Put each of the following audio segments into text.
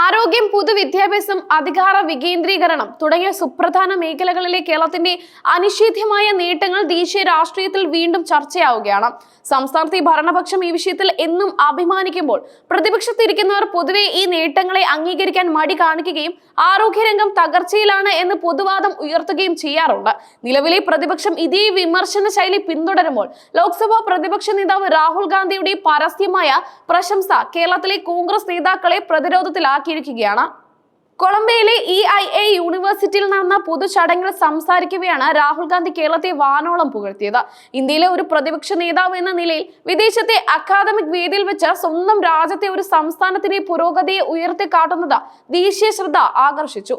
ആരോഗ്യം പൊതുവിദ്യാഭ്യാസം അധികാര വികേന്ദ്രീകരണം തുടങ്ങിയ സുപ്രധാന മേഖലകളിലെ കേരളത്തിന്റെ അനിഷേധ്യമായ നേട്ടങ്ങൾ ദേശീയ രാഷ്ട്രീയത്തിൽ വീണ്ടും ചർച്ചയാവുകയാണ്. സംസ്ഥാനത്തെ ഭരണപക്ഷം ഈ വിഷയത്തിൽ എന്നും അഭിമാനിക്കുമ്പോൾ പ്രതിപക്ഷത്തിരിക്കുന്നവർ പൊതുവെ ഈ നേട്ടങ്ങളെ അംഗീകരിക്കാൻ മടി കാണിക്കുകയും ആരോഗ്യരംഗം തകർച്ചയിലാണ് എന്ന് പൊതുവാദം ഉയർത്തുകയും ചെയ്യാറുണ്ട്. നിലവിലെ പ്രതിപക്ഷം ഇതേ വിമർശന ശൈലി പിന്തുടരുമ്പോൾ ലോക്സഭാ പ്രതിപക്ഷ നേതാവ് രാഹുൽ ഗാന്ധിയുടെ പരസ്യമായ പ്രശംസ കേരളത്തിലെ കോൺഗ്രസ് നേതാക്കളെ പ്രതിരോധത്തിലാക്കിയിരിക്കുകയാണ് കൊളംബിയയിലെ ഇ ഐ എ യൂണിവേഴ്സിറ്റിയിൽ നടന്ന പൊതു ചടങ്ങിൽ സംസാരിക്കവെയാണ് രാഹുൽ ഗാന്ധി കേരളത്തെ വാനോളം പുകഴ്ത്തിയത്. ഇന്ത്യയിലെ ഒരു പ്രതിപക്ഷ നേതാവ് എന്ന നിലയിൽ വിദേശത്തെ അക്കാദമിക് വേദിയിൽ വെച്ച് സ്വന്തം രാജ്യത്തെ ഒരു സംസ്ഥാനത്തിന്റെ പുരോഗതിയെ ഉയർത്തിക്കാട്ടുന്നത് ദേശീയ ശ്രദ്ധ ആകർഷിച്ചു.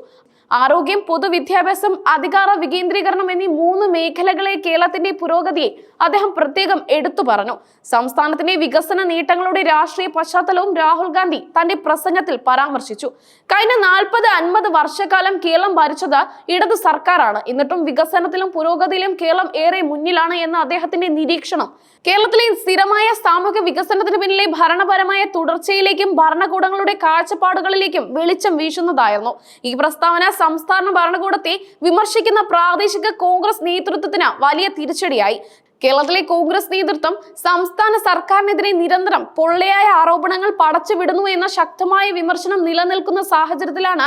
ആരോഗ്യം പൊതുവിദ്യാഭ്യാസം അധികാര വികേന്ദ്രീകരണം എന്നീ മൂന്ന് മേഖലകളെ കേരളത്തിന്റെ പുരോഗതിയെ അദ്ദേഹം പ്രത്യേകം എടുത്തു പറഞ്ഞു. സംസ്ഥാനത്തിന്റെ വികസന നേട്ടങ്ങളുടെ രാഷ്ട്രീയ പശ്ചാത്തലവും രാഹുൽ ഗാന്ധി തന്റെ പ്രസംഗത്തിൽ പരാമർശിച്ചു. കഴിഞ്ഞ നാൽപ്പത് അൻപത് വർഷക്കാലം കേരളം ഭരിച്ചത് ഇടതു സർക്കാരാണ്. എന്നിട്ടും വികസനത്തിലും പുരോഗതിയിലും കേരളം ഏറെ മുന്നിലാണ് എന്ന അദ്ദേഹത്തിന്റെ നിരീക്ഷണം. കേരളത്തിലെ സ്ഥിരമായ സാമൂഹിക വികസനത്തിന് പിന്നിലെ ഭരണപരമായ തുടർച്ചയിലേക്കും ഭരണകൂടങ്ങളുടെ കാഴ്ചപ്പാടുകളിലേക്കും വെളിച്ചം വീശുന്നതായിരുന്നു. ഈ പ്രസ്താവന സംസ്ഥാന ഭരണകൂടത്തെ വിമർശിക്കുന്ന പ്രാദേശിക കോൺഗ്രസ് നേതൃത്വത്തിന് വലിയ തിരിച്ചടിയായി. കേരളത്തിലെ കോൺഗ്രസ് നേതൃത്വം സംസ്ഥാന സർക്കാരിനെതിരെ നിരന്തരം പൊള്ളയായ ആരോപണങ്ങൾ പടച്ചുവിടുന്നു എന്ന ശക്തമായ വിമർശനം നിലനിൽക്കുന്ന സാഹചര്യത്തിലാണ്